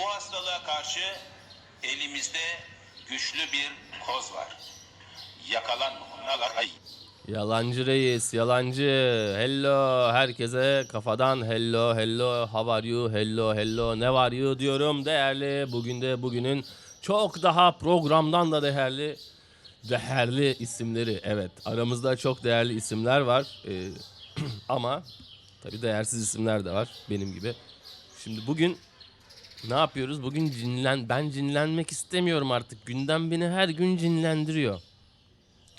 Bu hastalığa karşı elimizde güçlü bir koz var. Yakalanmamalar. Ay. Yalancı reis, yalancı. Hello herkese kafadan hello hello how are you hello hello ne var you diyorum değerli. Bugün de bugünün çok daha programdan da değerli değerli isimleri. Evet aramızda çok değerli isimler var. Ee, ama tabi değersiz isimler de var benim gibi. Şimdi bugün ne yapıyoruz? Bugün cinlen ben cinlenmek istemiyorum artık. Gündem beni her gün cinlendiriyor.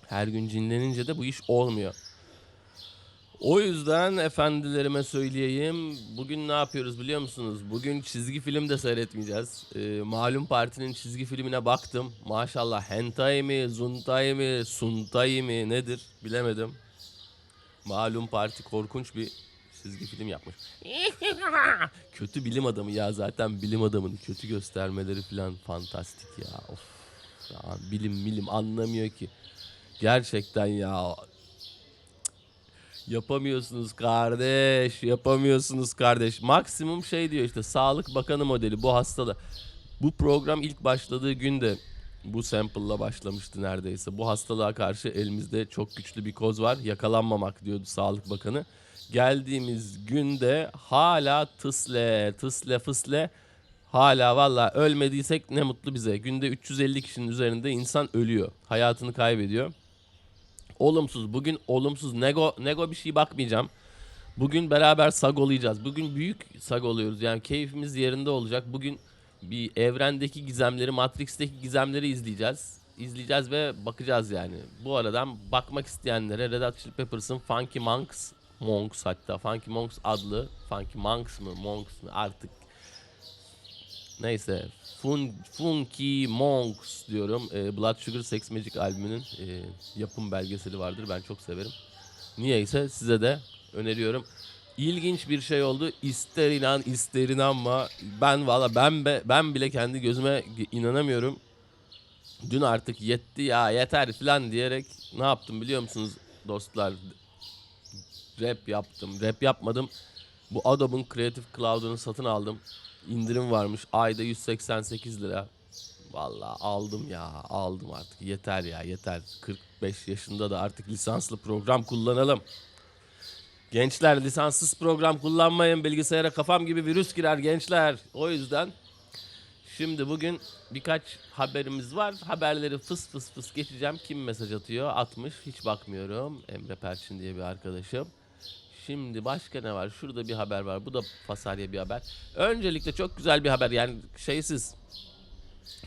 Her gün cinlenince de bu iş olmuyor. O yüzden efendilerime söyleyeyim. Bugün ne yapıyoruz biliyor musunuz? Bugün çizgi film de seyretmeyeceğiz. Ee, malum partinin çizgi filmine baktım. Maşallah hentai mi, zuntai mi, suntai mi nedir bilemedim. Malum parti korkunç bir çizgi film yapmış. kötü bilim adamı ya zaten bilim adamını kötü göstermeleri falan fantastik ya. Of. Ya bilim bilim anlamıyor ki. Gerçekten ya. Yapamıyorsunuz kardeş. Yapamıyorsunuz kardeş. Maksimum şey diyor işte Sağlık Bakanı modeli bu hastada. Bu program ilk başladığı günde bu sample'la başlamıştı neredeyse. Bu hastalığa karşı elimizde çok güçlü bir koz var. Yakalanmamak diyordu Sağlık Bakanı. Geldiğimiz günde hala tısle, tısle fısle hala valla ölmediysek ne mutlu bize. Günde 350 kişinin üzerinde insan ölüyor. Hayatını kaybediyor. Olumsuz. Bugün olumsuz. Nego, nego bir şey bakmayacağım. Bugün beraber sagolayacağız. Bugün büyük sagoluyoruz. Yani keyfimiz yerinde olacak. Bugün bir evrendeki gizemleri, Matrix'teki gizemleri izleyeceğiz. İzleyeceğiz ve bakacağız yani. Bu aradan bakmak isteyenlere Red Hot Chili Peppers'ın Funky Monks, Monks hatta Funky Monks adlı Funky Monks mı Monks mı artık Neyse. Fun, Funky Monks diyorum. Ee, Blood Sugar Sex Magic albümünün e, yapım belgeseli vardır. Ben çok severim. Niyeyse size de öneriyorum. İlginç bir şey oldu. İster inan ister inanma. Ben valla ben be, ben bile kendi gözüme inanamıyorum. Dün artık yetti ya yeter falan diyerek ne yaptım biliyor musunuz dostlar? Rap yaptım. Rap yapmadım. Bu Adobe'ın Creative Cloud'unu satın aldım. İndirim varmış. Ayda 188 lira. Vallahi aldım ya. Aldım artık. Yeter ya yeter. 45 yaşında da artık lisanslı program kullanalım. Gençler lisanssız program kullanmayın. Bilgisayara kafam gibi virüs girer gençler. O yüzden şimdi bugün birkaç haberimiz var. Haberleri fıs fıs fıs geçeceğim. Kim mesaj atıyor? Atmış. Hiç bakmıyorum. Emre Perçin diye bir arkadaşım. Şimdi başka ne var? Şurada bir haber var. Bu da Fasarya bir haber. Öncelikle çok güzel bir haber. Yani şeysiz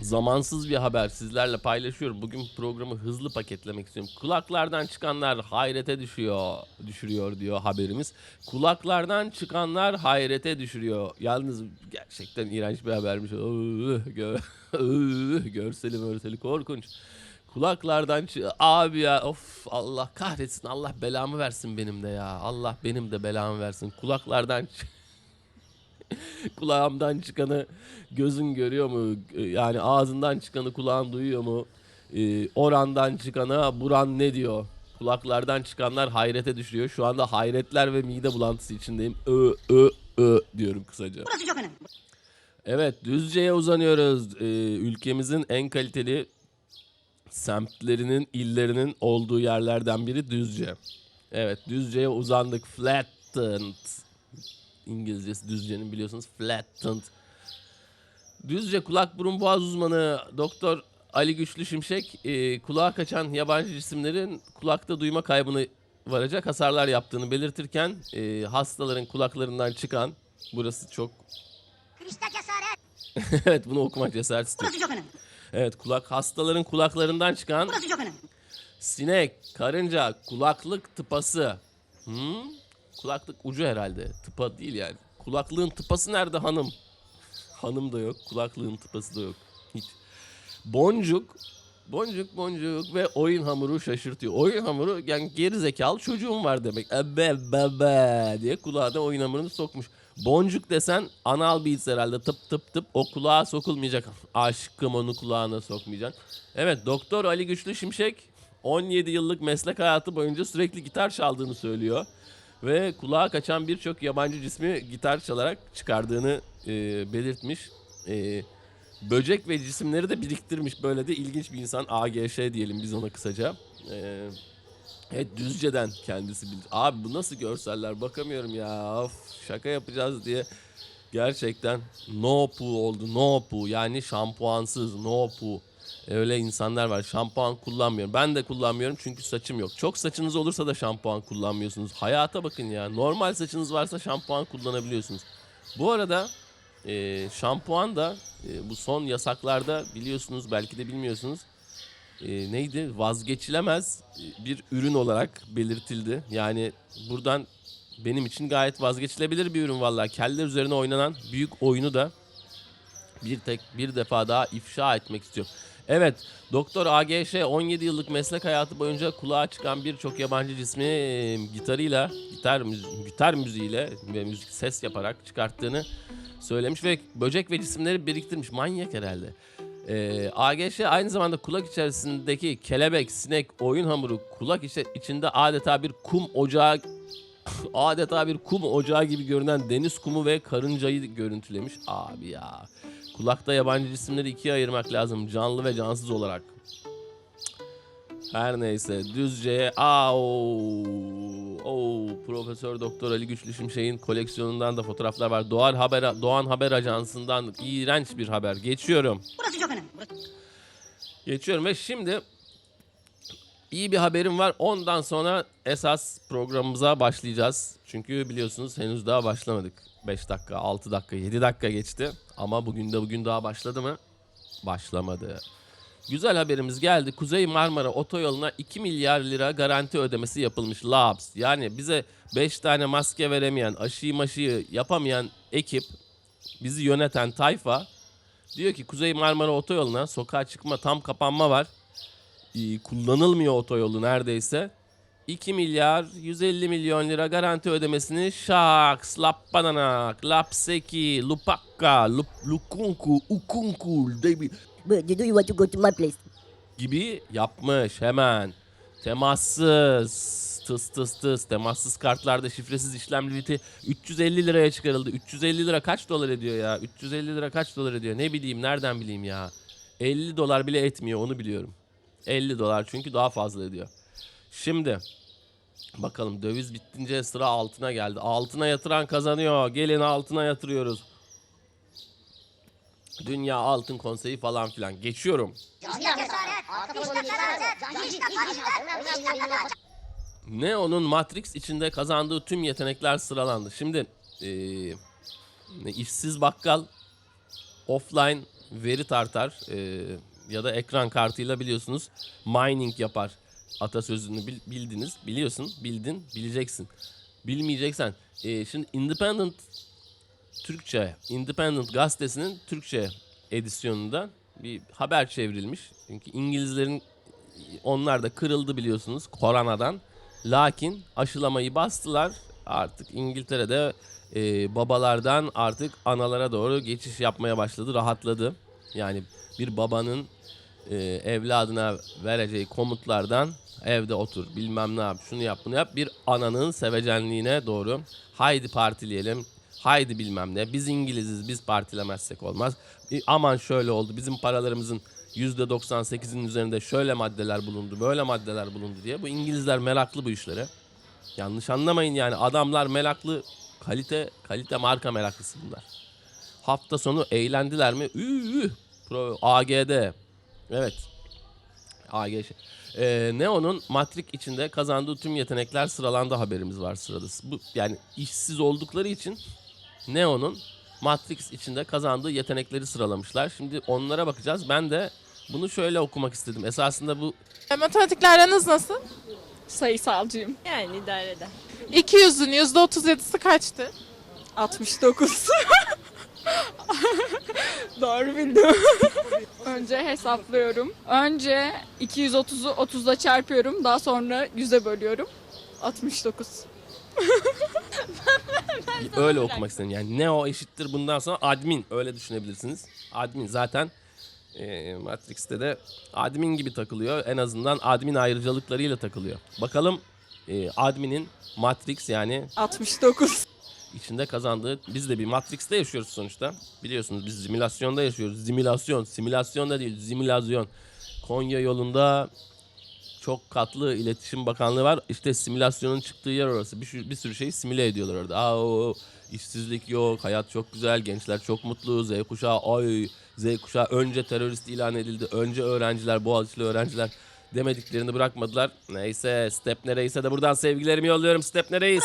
zamansız bir haber sizlerle paylaşıyorum. Bugün programı hızlı paketlemek istiyorum. Kulaklardan çıkanlar hayrete düşüyor, düşürüyor diyor haberimiz. Kulaklardan çıkanlar hayrete düşürüyor. Yalnız gerçekten iğrenç bir habermiş. Görseli mörseli korkunç. Kulaklardan abi ya of Allah kahretsin Allah belamı versin benim de ya. Allah benim de belamı versin. Kulaklardan kulağımdan çıkanı gözün görüyor mu? Yani ağzından çıkanı kulağın duyuyor mu? Ee, orandan çıkana buran ne diyor? Kulaklardan çıkanlar hayrete düşüyor. Şu anda hayretler ve mide bulantısı içindeyim. Ö ö ö diyorum kısaca. Evet Düzce'ye uzanıyoruz. Ee, ülkemizin en kaliteli semtlerinin, illerinin olduğu yerlerden biri Düzce. Evet Düzce'ye uzandık. Flattened. İngilizcesi Düzce'nin biliyorsunuz Flattened. Düzce kulak burun boğaz uzmanı Doktor Ali Güçlü Şimşek e, kulağa kaçan yabancı cisimlerin kulakta duyma kaybını varacak hasarlar yaptığını belirtirken e, hastaların kulaklarından çıkan burası çok evet bunu okumak cesaret istiyor. Evet kulak hastaların kulaklarından çıkan Burası çok önemli. sinek, karınca, kulaklık tıpası. Hmm? Kulaklık ucu herhalde. Tıpa değil yani. Kulaklığın tıpası nerede hanım? Hanım da yok. Kulaklığın tıpası da yok. Hiç. Boncuk. Boncuk boncuk ve oyun hamuru şaşırtıyor. Oyun hamuru yani geri zekalı çocuğum var demek. Ebe bebe diye kulağına oyun hamurunu sokmuş. Boncuk desen anal beats herhalde tıp tıp tıp o kulağa sokulmayacak. Aşkım onu kulağına sokmayacaksın. Evet Doktor Ali Güçlü Şimşek 17 yıllık meslek hayatı boyunca sürekli gitar çaldığını söylüyor. Ve kulağa kaçan birçok yabancı cismi gitar çalarak çıkardığını e, belirtmiş. e, böcek ve cisimleri de biriktirmiş. Böyle de ilginç bir insan. AGŞ diyelim biz ona kısaca. E, evet Düzce'den kendisi bilir. Abi bu nasıl görseller bakamıyorum ya. Of, şaka yapacağız diye. Gerçekten no poo oldu no poo yani şampuansız no poo. Öyle insanlar var şampuan kullanmıyorum. Ben de kullanmıyorum çünkü saçım yok. Çok saçınız olursa da şampuan kullanmıyorsunuz. Hayata bakın ya. Normal saçınız varsa şampuan kullanabiliyorsunuz. Bu arada e, şampuan da e, bu son yasaklarda biliyorsunuz belki de bilmiyorsunuz. E, neydi? Vazgeçilemez e, bir ürün olarak belirtildi. Yani buradan benim için gayet vazgeçilebilir bir ürün vallahi. Keller üzerine oynanan büyük oyunu da bir tek bir defa daha ifşa etmek istiyorum. Evet, Doktor AGŞ 17 yıllık meslek hayatı boyunca kulağa çıkan birçok yabancı cismi e, gitarıyla, gitar müzi- gitar müziğiyle ve müzik ses yaparak çıkarttığını söylemiş ve böcek ve cisimleri biriktirmiş. Manyak herhalde. Ee, AGŞ aynı zamanda kulak içerisindeki kelebek, sinek, oyun hamuru kulak içe- içinde adeta bir kum ocağı adeta bir kum ocağı gibi görünen deniz kumu ve karıncayı görüntülemiş. Abi ya. Kulakta yabancı cisimleri ikiye ayırmak lazım. Canlı ve cansız olarak. Her neyse. Düzce'ye au, au, Profesör Doktor Ali Güçlü Şimşek'in koleksiyonundan da fotoğraflar var. Doğan Haber Doğan Haber Ajansı'ndan iğrenç bir haber. Geçiyorum. Burası. Geçiyorum ve şimdi iyi bir haberim var. Ondan sonra esas programımıza başlayacağız. Çünkü biliyorsunuz henüz daha başlamadık. 5 dakika, 6 dakika, 7 dakika geçti. Ama bugün de bugün daha başladı mı? Başlamadı. Güzel haberimiz geldi. Kuzey Marmara Otoyolu'na 2 milyar lira garanti ödemesi yapılmış Labs. Yani bize 5 tane maske veremeyen, aşıyı maşıyı yapamayan ekip, bizi yöneten tayfa Diyor ki Kuzey Marmara Otoyolu'na sokağa çıkma tam kapanma var. Ee, kullanılmıyor otoyolu neredeyse. 2 milyar 150 milyon lira garanti ödemesini şaks, lappananak, lapseki, lupakka, lup, lukunku, ukunku, debi- do you want to go to my place? gibi yapmış hemen. Temassız, tıs tıs tıs, temassız kartlarda şifresiz işlem limiti 350 liraya çıkarıldı. 350 lira kaç dolar ediyor ya? 350 lira kaç dolar ediyor? Ne bileyim, nereden bileyim ya? 50 dolar bile etmiyor, onu biliyorum. 50 dolar çünkü daha fazla ediyor. Şimdi bakalım döviz bittince sıra altına geldi. Altına yatıran kazanıyor. Gelin altına yatırıyoruz. Dünya Altın Konseyi falan filan. Geçiyorum. Neo'nun Matrix içinde kazandığı tüm yetenekler sıralandı. Şimdi ne, işsiz bakkal offline veri tartar eee, ya da ekran kartıyla biliyorsunuz mining yapar. Atasözünü bil- bildiniz, biliyorsun, bildin, bileceksin. Bilmeyeceksen. eee, şimdi Independent Türkçe, Independent gazetesinin Türkçe edisyonunda bir haber çevrilmiş. Çünkü İngilizlerin onlar da kırıldı biliyorsunuz koronadan. Lakin aşılamayı bastılar. Artık İngiltere'de e, babalardan artık analara doğru geçiş yapmaya başladı. Rahatladı. Yani bir babanın e, evladına vereceği komutlardan evde otur bilmem ne yap şunu yap bunu yap bir ananın sevecenliğine doğru haydi partileyelim haydi bilmem ne biz İngiliziz biz partilemezsek olmaz E, aman şöyle oldu bizim paralarımızın %98'in üzerinde şöyle maddeler bulundu böyle maddeler bulundu diye. Bu İngilizler meraklı bu işlere. Yanlış anlamayın yani. Adamlar meraklı kalite kalite marka meraklısı bunlar. Hafta sonu eğlendiler mi? Üü, Pro, AGD Evet. AG ee, Neo'nun Matrix içinde kazandığı tüm yetenekler sıralandı haberimiz var sırada. Bu yani işsiz oldukları için Neo'nun Matrix içinde kazandığı yetenekleri sıralamışlar. Şimdi onlara bakacağız. Ben de bunu şöyle okumak istedim. Esasında bu E, Matematikle aranız nasıl? Sayısalcıyım. Yani idare eder. 200'ün %37'si kaçtı? 69. Doğru bildim. Önce hesaplıyorum. Önce 230'u 30'da çarpıyorum. Daha sonra 100'e bölüyorum. 69. öyle okumak istedim. Yani Neo eşittir bundan sonra admin öyle düşünebilirsiniz. Admin zaten e, Matrix'te de admin gibi takılıyor. En azından admin ayrıcalıklarıyla takılıyor. Bakalım e, adminin Matrix yani 69. içinde kazandığı biz de bir Matrix'te yaşıyoruz sonuçta. Biliyorsunuz biz simülasyonda yaşıyoruz. Simülasyon, simülasyon da değil, simülasyon. Konya yolunda çok katlı iletişim bakanlığı var. İşte simülasyonun çıktığı yer orası. Bir, sürü- bir sürü şeyi simüle ediyorlar orada. Aa, o, işsizlik yok, hayat çok güzel, gençler çok mutlu, Z kuşağı ay Z kuşağı önce terörist ilan edildi. Önce öğrenciler, Boğaziçi'li öğrenciler demediklerini bırakmadılar. Neyse Step nereyse de buradan sevgilerimi yolluyorum Step nereyiz?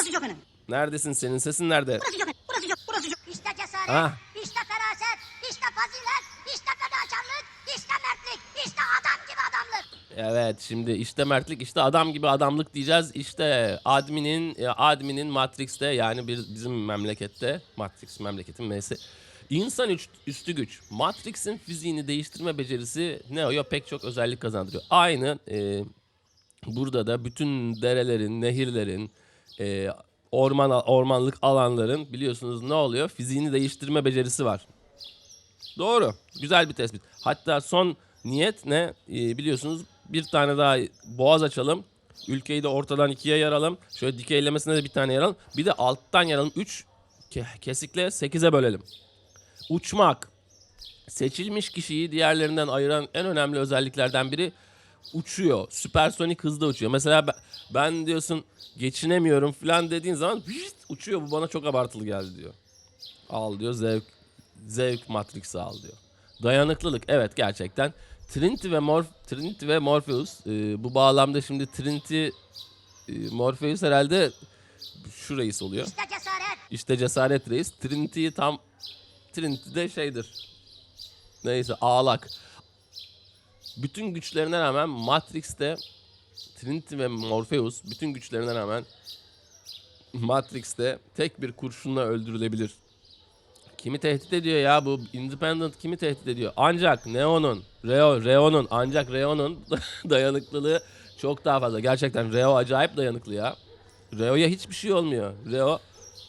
Neredesin senin sesin nerede? İşte cesaret, Ah. işte feraset, işte fazilet, işte fedakarlık, işte mertlik, işte adam gibi adamlık. Evet şimdi işte mertlik işte adam gibi adamlık diyeceğiz. İşte adminin e, adminin Matrix'te yani bir bizim memlekette Matrix memleketin neyse İnsan üstü güç. Matrix'in fiziğini değiştirme becerisi Neo'ya pek çok özellik kazandırıyor. Aynı e, burada da bütün derelerin, nehirlerin, e, orman ormanlık alanların biliyorsunuz ne oluyor? Fiziğini değiştirme becerisi var. Doğru. Güzel bir tespit. Hatta son niyet ne? Ee, biliyorsunuz bir tane daha boğaz açalım. Ülkeyi de ortadan ikiye yaralım. Şöyle dikeylemesine de bir tane yaralım. Bir de alttan yaralım. Üç ke- kesikle sekize bölelim. Uçmak. Seçilmiş kişiyi diğerlerinden ayıran en önemli özelliklerden biri uçuyor. Süpersonik hızda uçuyor. Mesela ben, ben diyorsun geçinemiyorum falan dediğin zaman vişt, uçuyor. Bu bana çok abartılı geldi diyor. Al diyor zevk zevk matrix'i al diyor. Dayanıklılık evet gerçekten. Trinity ve Morph Trinity ve Morpheus e, bu bağlamda şimdi Trinity e, Morpheus herhalde şu reis oluyor. İşte cesaret, İşte cesaret reis. Trinity'yi tam Trinity'de şeydir. Neyse ağlak. Bütün güçlerine rağmen Matrix'te Trinity ve Morpheus bütün güçlerine rağmen Matrix'te tek bir kurşunla öldürülebilir. Kimi tehdit ediyor ya bu Independent kimi tehdit ediyor? Ancak Neo'nun, Reo, Reo'nun ancak Reo'nun dayanıklılığı çok daha fazla. Gerçekten Reo acayip dayanıklı ya. Reo'ya hiçbir şey olmuyor. Reo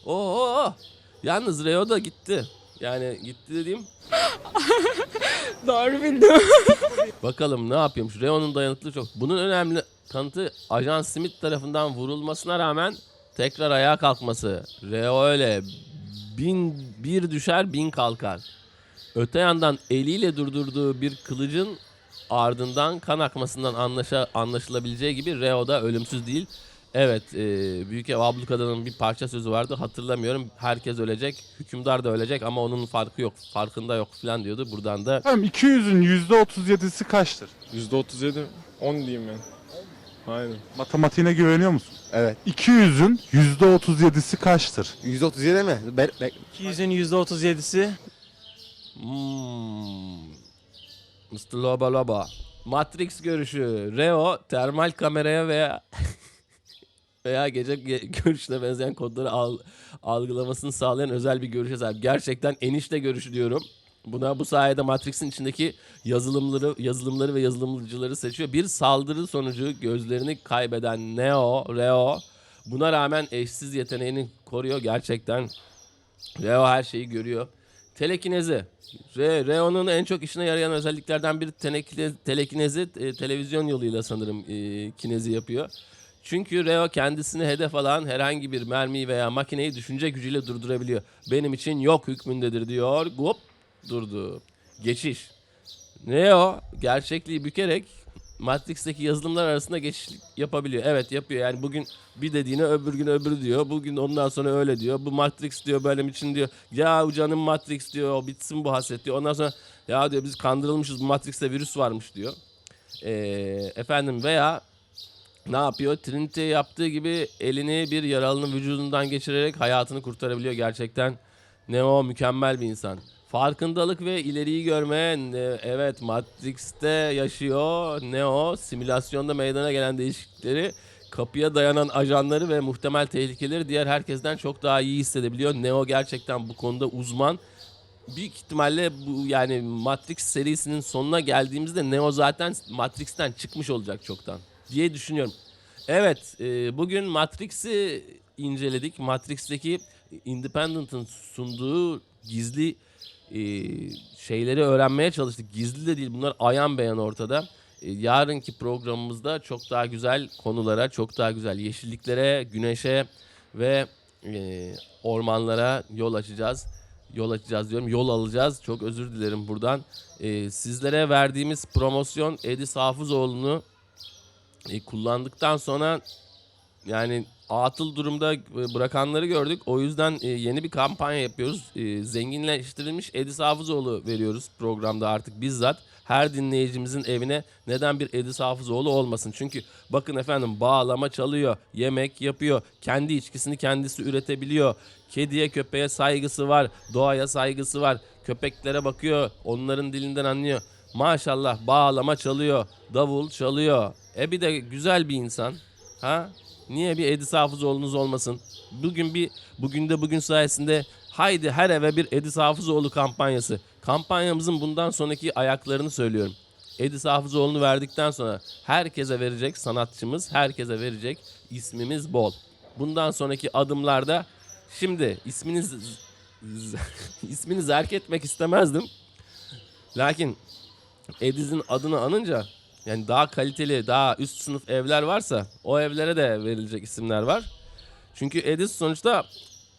Oo! Yalnız Reo da gitti. Yani gitti dediğim Doğru bildim. Bakalım ne yapıyormuş. Reo'nun dayanıklılığı çok. Bunun önemli kanıtı Ajan Smith tarafından vurulmasına rağmen tekrar ayağa kalkması. Reo öyle bin, bir düşer bin kalkar. Öte yandan eliyle durdurduğu bir kılıcın ardından kan akmasından anlaşa, anlaşılabileceği gibi Reo da ölümsüz değil. Evet, e, Büyük Ev Ablukada'nın bir parça sözü vardı. Hatırlamıyorum. Herkes ölecek, hükümdar da ölecek ama onun farkı yok, farkında yok falan diyordu. Buradan da Tamam 200'ün %37'si kaçtır? %37 10 diyeyim ben. Aynen. Matematiğine güveniyor musun? Evet. 200'ün %37'si kaçtır? 137 mi? Ben, ben, 200'ün %37'si Hmm. Mr. Loba Loba. Matrix görüşü. Reo termal kameraya veya veya gece ge- görüşüne benzeyen kodları al, algılamasını sağlayan özel bir görüşe sahip. Gerçekten enişte görüşü diyorum. Buna bu sayede Matrix'in içindeki yazılımları, yazılımları ve yazılımcıları seçiyor. Bir saldırı sonucu gözlerini kaybeden Neo, Reo buna rağmen eşsiz yeteneğini koruyor. Gerçekten Reo her şeyi görüyor. Telekinezi. Re, Reo'nun en çok işine yarayan özelliklerden biri tenekine, telekinezi e, televizyon yoluyla sanırım e, kinezi yapıyor. Çünkü Reo kendisini hedef alan herhangi bir mermiyi veya makineyi düşünce gücüyle durdurabiliyor. Benim için yok hükmündedir diyor. Hop durdu. Geçiş. Neo gerçekliği bükerek Matrix'teki yazılımlar arasında geçiş yapabiliyor. Evet yapıyor. Yani bugün bir dediğine öbür gün öbürü diyor. Bugün ondan sonra öyle diyor. Bu Matrix diyor benim için diyor. Ya canım Matrix diyor. Bitsin bu hasret diyor. Ondan sonra ya diyor biz kandırılmışız. Bu Matrix'te virüs varmış diyor. Ee, efendim veya ne yapıyor? Trinity yaptığı gibi elini bir yaralının vücudundan geçirerek hayatını kurtarabiliyor. Gerçekten Neo mükemmel bir insan. Farkındalık ve ileriyi görme. ne- Evet Matrix'te yaşıyor. Neo simülasyonda meydana gelen değişiklikleri kapıya dayanan ajanları ve muhtemel tehlikeleri diğer herkesten çok daha iyi hissedebiliyor. Neo gerçekten bu konuda uzman. Büyük ihtimalle bu yani Matrix serisinin sonuna geldiğimizde Neo zaten Matrix'ten çıkmış olacak çoktan diye düşünüyorum. Evet, e, bugün Matrix'i inceledik. Matrix'teki Independent'ın sunduğu gizli e, şeyleri öğrenmeye çalıştık. Gizli de değil, bunlar ayan beyan ortada. E, yarınki programımızda çok daha güzel konulara, çok daha güzel yeşilliklere, güneşe ve e, ormanlara yol açacağız. Yol açacağız diyorum. Yol alacağız. Çok özür dilerim buradan. E, sizlere verdiğimiz promosyon Edis Hafızoğlu'nu e, kullandıktan sonra yani atıl durumda e, bırakanları gördük. O yüzden e, yeni bir kampanya yapıyoruz. E, zenginleştirilmiş Edis Hafızoğlu veriyoruz programda artık bizzat. Her dinleyicimizin evine neden bir Edis Hafızoğlu olmasın? Çünkü bakın efendim bağlama çalıyor, yemek yapıyor, kendi içkisini kendisi üretebiliyor. Kediye köpeğe saygısı var, doğaya saygısı var. Köpeklere bakıyor, onların dilinden anlıyor. Maşallah bağlama çalıyor, davul çalıyor. E bir de güzel bir insan. Ha? Niye bir Edis Hafızoğlu'nuz olmasın? Bugün bir bugün de bugün sayesinde haydi her eve bir Edis Hafızoğlu kampanyası. Kampanyamızın bundan sonraki ayaklarını söylüyorum. Edis Hafızoğlu'nu verdikten sonra herkese verecek sanatçımız, herkese verecek ismimiz bol. Bundan sonraki adımlarda şimdi isminiz ismini zerk etmek istemezdim. Lakin Edis'in adını anınca yani daha kaliteli, daha üst sınıf evler varsa o evlere de verilecek isimler var. Çünkü Edis sonuçta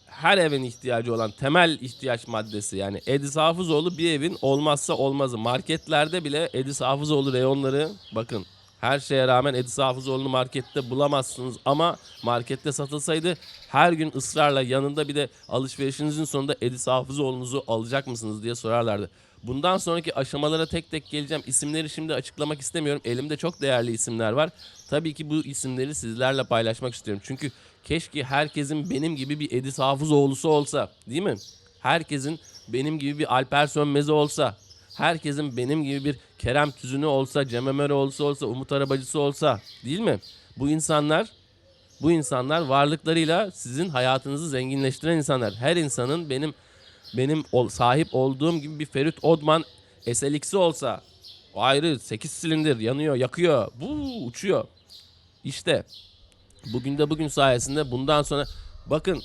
her evin ihtiyacı olan temel ihtiyaç maddesi. Yani Edis Hafızoğlu bir evin olmazsa olmazı. Marketlerde bile Edis Hafızoğlu reyonları bakın her şeye rağmen Edis Hafızoğlu'nu markette bulamazsınız ama markette satılsaydı her gün ısrarla yanında bir de alışverişinizin sonunda Edis Hafızoğlu'nuzu alacak mısınız diye sorarlardı. Bundan sonraki aşamalara tek tek geleceğim. İsimleri şimdi açıklamak istemiyorum. Elimde çok değerli isimler var. Tabii ki bu isimleri sizlerle paylaşmak istiyorum. Çünkü keşke herkesin benim gibi bir Edis Hafızoğlu'su olsa. Değil mi? Herkesin benim gibi bir Alper Sönmez'i olsa. Herkesin benim gibi bir Kerem Tüzünü olsa, Cem Ömeroğlu'su olsa, Umut Arabacısı olsa. Değil mi? Bu insanlar bu insanlar varlıklarıyla sizin hayatınızı zenginleştiren insanlar. Her insanın benim benim ol- sahip olduğum gibi bir Ferit Odman SLX'i olsa o ayrı 8 silindir yanıyor, yakıyor, bu uçuyor. İşte bugün de bugün sayesinde bundan sonra bakın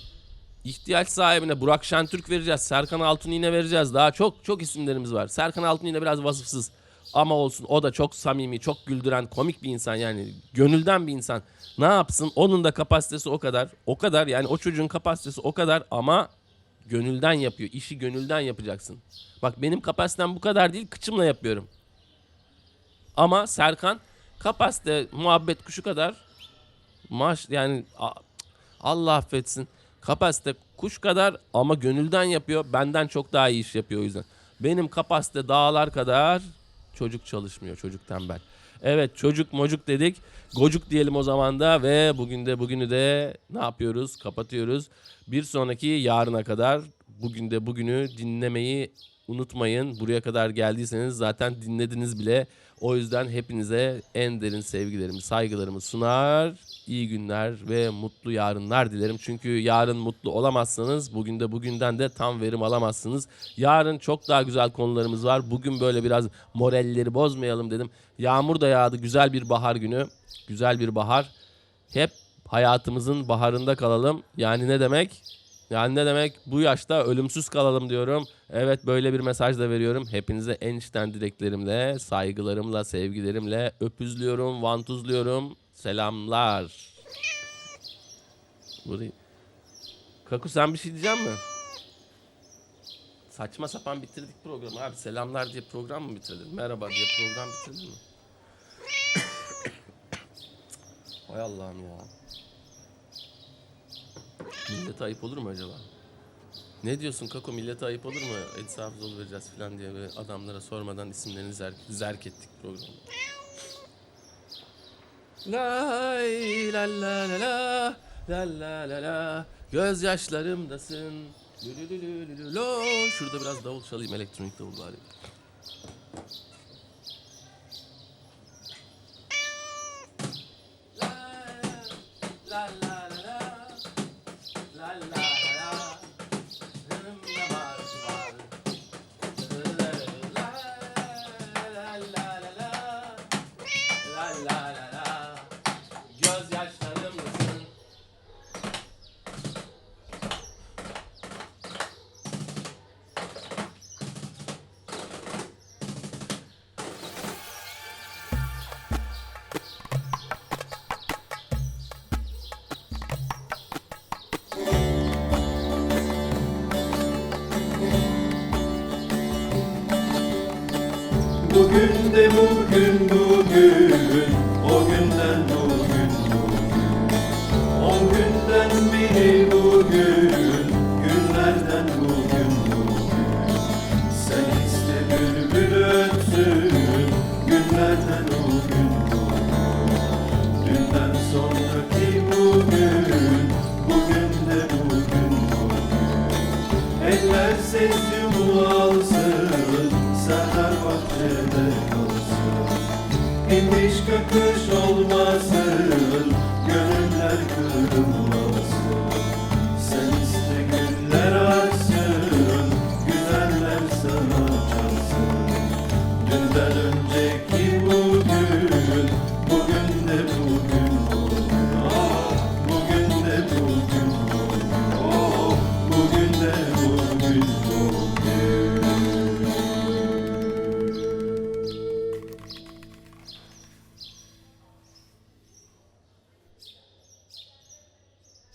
ihtiyaç sahibine Burak Şentürk vereceğiz, Serkan Altun yine vereceğiz. Daha çok çok isimlerimiz var. Serkan Altun yine biraz vasıfsız ama olsun o da çok samimi, çok güldüren, komik bir insan yani gönülden bir insan. Ne yapsın? Onun da kapasitesi o kadar. O kadar yani o çocuğun kapasitesi o kadar ama gönülden yapıyor. İşi gönülden yapacaksın. Bak benim kapasitem bu kadar değil, kıçımla yapıyorum. Ama Serkan kapasite muhabbet kuşu kadar maaş yani Allah affetsin. Kapasite kuş kadar ama gönülden yapıyor. Benden çok daha iyi iş yapıyor o yüzden. Benim kapasite dağlar kadar çocuk çalışmıyor. Çocuk tembel. Evet çocuk mocuk dedik. Gocuk diyelim o zaman da ve bugün de bugünü de ne yapıyoruz? Kapatıyoruz. Bir sonraki yarına kadar bugün de bugünü dinlemeyi unutmayın. Buraya kadar geldiyseniz zaten dinlediniz bile. O yüzden hepinize en derin sevgilerimi, saygılarımı sunar. İyi günler ve mutlu yarınlar dilerim. Çünkü yarın mutlu olamazsanız bugün de bugünden de tam verim alamazsınız. Yarın çok daha güzel konularımız var. Bugün böyle biraz moralleri bozmayalım dedim. Yağmur da yağdı. Güzel bir bahar günü. Güzel bir bahar. Hep hayatımızın baharında kalalım. Yani ne demek? Yani ne demek? Bu yaşta ölümsüz kalalım diyorum. Evet böyle bir mesaj da veriyorum. Hepinize en içten dileklerimle, saygılarımla, sevgilerimle öpüzlüyorum, vantuzluyorum. Selamlar. Burayı. Kaku sen bir şey diyecek mi? Saçma sapan bitirdik programı abi. Selamlar diye program mı bitirdin? Merhaba diye program bitirdin mi? Hay Allah'ım ya. Millete ayıp olur mu acaba? Ne diyorsun Kako millete ayıp olur mu? Edis Hafızoğlu vereceğiz falan diye böyle adamlara sormadan isimlerini zerk, zerk ettik programı. Lay la la la la la la la la Gözyaşlarımdasın Lü lo Şurada biraz davul çalayım elektronik davul bari. Bugün bugün O günden bugün bugün. On günden biri bugün Günlerden bugün bugün. Sen iste bülbül ötsün Günlerden o gün bugün. Dünden sonraki bugün Bugün de bugün bugün. Eller ses alsın Serdar bahçede İndiş kakış